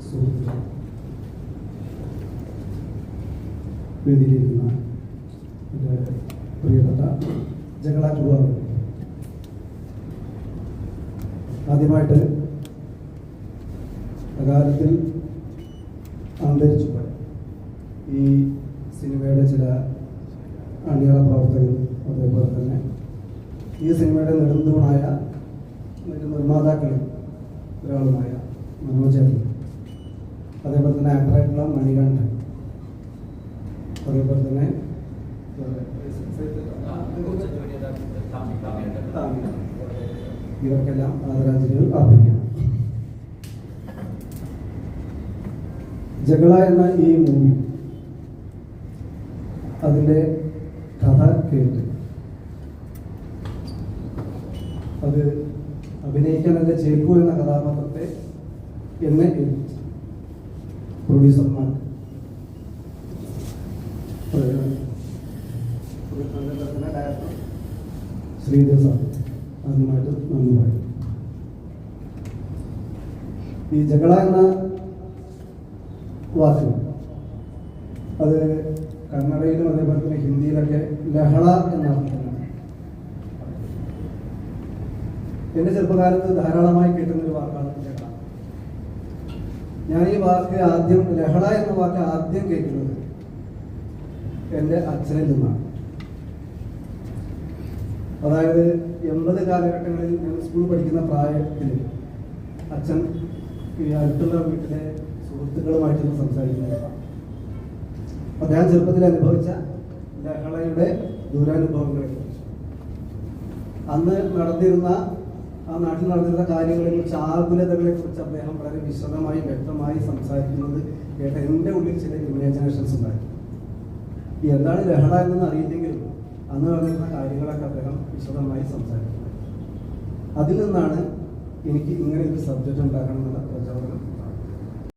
സുഹൃത്തുക്കൾ വേദിയിലിരിക്കുന്ന എന്റെ പ്രിയപ്പെട്ട ജഗള കുറുവാർ ആദ്യമായിട്ട് അകാലത്തിൽ അന്തരിച്ചു ഈ സിനിമയുടെ ചില അണിയറ പ്രവർത്തകരും അതേപോലെ തന്നെ ഈ സിനിമയുടെ നെടുന്തൂണായ നിർമ്മാതാക്കളിൽ ഒരാളുമായ മനോജൻ അതേപോലെ തന്നെ ആക്ടറായിട്ടുള്ള മണികണ്ഠൻ. അതേപോലെ തന്നെ ഇവർക്കെല്ലാം ആദരാഞ്ജലികൾ അർപ്പിക്കണം ജഗള എന്ന ഈ മൂവി അതിന്റെ കഥ കേട്ട് അത് അഭിനയിക്കാൻ എന്റെ ചേക്കു എന്ന കഥാപാത്രത്തെ എന്നെ ഏൽപ്പിച്ചു. പ്രൊഡ്യൂസർമാർ. ശ്രീദേവ് സാർ ആദ്യമായിട്ട് നന്ദി പറയും. ഈ ജഗള എന്ന വാക്ക് അത് കന്നഡയിലും അതേപോലെ തന്നെ ഹിന്ദിയിലൊക്കെ ലഹള എന്ന എന്റെ ചെറുപ്പകാലത്ത് ധാരാളമായി കേട്ടുന്ന ഒരു വാക്കാണ് ലഹള ഞാൻ ഈ വാക്ക് ആദ്യം ലഹള എന്ന വാക്ക് ആദ്യം കേൾക്കുന്നത് എന്റെ അച്ഛനിൽ നിന്നാണ്. അതായത് എൺപത് കാലഘട്ടങ്ങളിൽ ഞാൻ സ്കൂൾ പഠിക്കുന്ന പ്രായത്തിൽ അച്ഛൻ ഈ അടുത്തുള്ള വീട്ടിലെ സുഹൃത്തുക്കളുമായിട്ടൊന്ന് സംസാരിക്കുന്നത് അദ്ദേഹം ചെറുപ്പത്തിൽ അനുഭവിച്ച ലഹളയുടെ ദുരനുഭവങ്ങളെ കുറിച്ച് അന്ന് നടന്നിരുന്ന ആ നാട്ടിൽ നടക്കുന്ന കാര്യങ്ങളെ കുറിച്ച് ആകുലതകളെ കുറിച്ച് അദ്ദേഹം വളരെ വിശദമായി വ്യക്തമായി സംസാരിക്കുന്നത് കേട്ട എന്റെ ഉള്ളിൽ ചില ഇമാജിനേഷൻസ് ഉണ്ടായി എന്താണ് ലഹള എന്നൊന്നും അറിയില്ലെങ്കിലും അന്ന് നടന്നിരുന്ന കാര്യങ്ങളൊക്കെ അദ്ദേഹം വിശദമായി സംസാരിക്കുന്നത് അതിൽ നിന്നാണ് എനിക്ക് ഇങ്ങനെ ഒരു സബ്ജക്റ്റ് ഉണ്ടാക്കണം എന്നുള്ള പ്രചോദനം